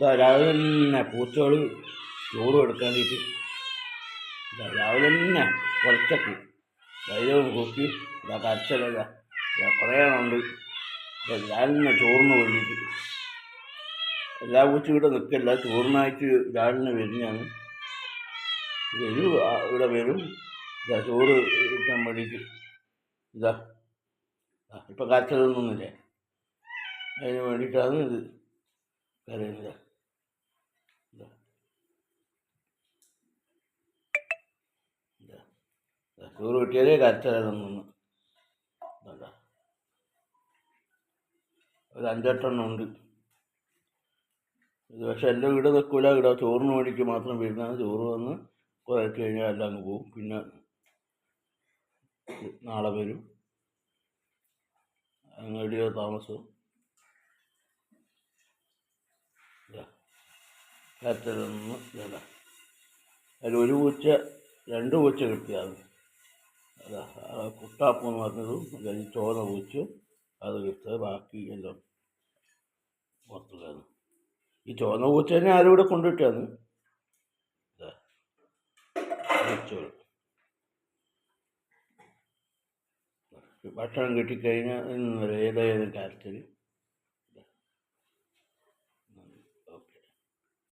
രാവിലെ തന്നെ പൂച്ചകൾ ചോറ് എടുക്കാൻ വേണ്ടിയിട്ട് രാവിലെ തന്നെ കുറച്ചൊക്കെ ധൈര്യവും കൂട്ടി. ഇതാ കരച്ചലല്ല കുറേ ഉണ്ട് രാവിലെ ചോറിന് വേണ്ടിയിട്ട്. എല്ലാ പൂച്ച ഇവിടെ നിൽക്കില്ല. ചോറിനായിട്ട് രാവിലെ വരുന്നതാണ്. വരൂ ഇവിടെ വരും. ഇതാ ചോറ് കിട്ടാൻ വേണ്ടിയിട്ട്. ഇതാ. ഇപ്പം കരച്ചതൊന്നുമില്ലേ അതിന് വേണ്ടിയിട്ടാണ് ഇത്. ഇതാ ചോറ് കിട്ടിയാലേ കരച്ചതൊന്നും അതാ ഒരു അഞ്ചെട്ടെണ്ണം ഉണ്ട്. ഇത് പക്ഷെ എന്റെ വീട് നിൽക്കില്ല ഇവിടെ ചോറിന് വേണ്ടിക്ക് മാത്രം വരുന്നതാണ്. ചോറ് വന്ന് കുറേ കഴിഞ്ഞാൽ എല്ലാം അങ്ങ് പോകും പിന്നെ നാളെ വരും. അങ്ങോട്ടോ താമസവും കാറ്റൊന്ന് ഇതാ. അതിൽ ഒരു പൂച്ച രണ്ട് പൂച്ച കിട്ടിയാണ് അതാ കുട്ടാപ്പ് എന്ന് പറഞ്ഞതും അതിൽ ചോന്ന പൂച്ച അത് കിട്ടുക ബാക്കി എല്ലാം പുറത്തുള്ളതാണ് ഈ ചോന്ന പൂച്ച തന്നെ ആരും ഇവിടെ പൂച്ചകൾ ഭക്ഷണം കിട്ടിക്കഴിഞ്ഞാൽ ഏതായാലും കാര്യത്തിൽ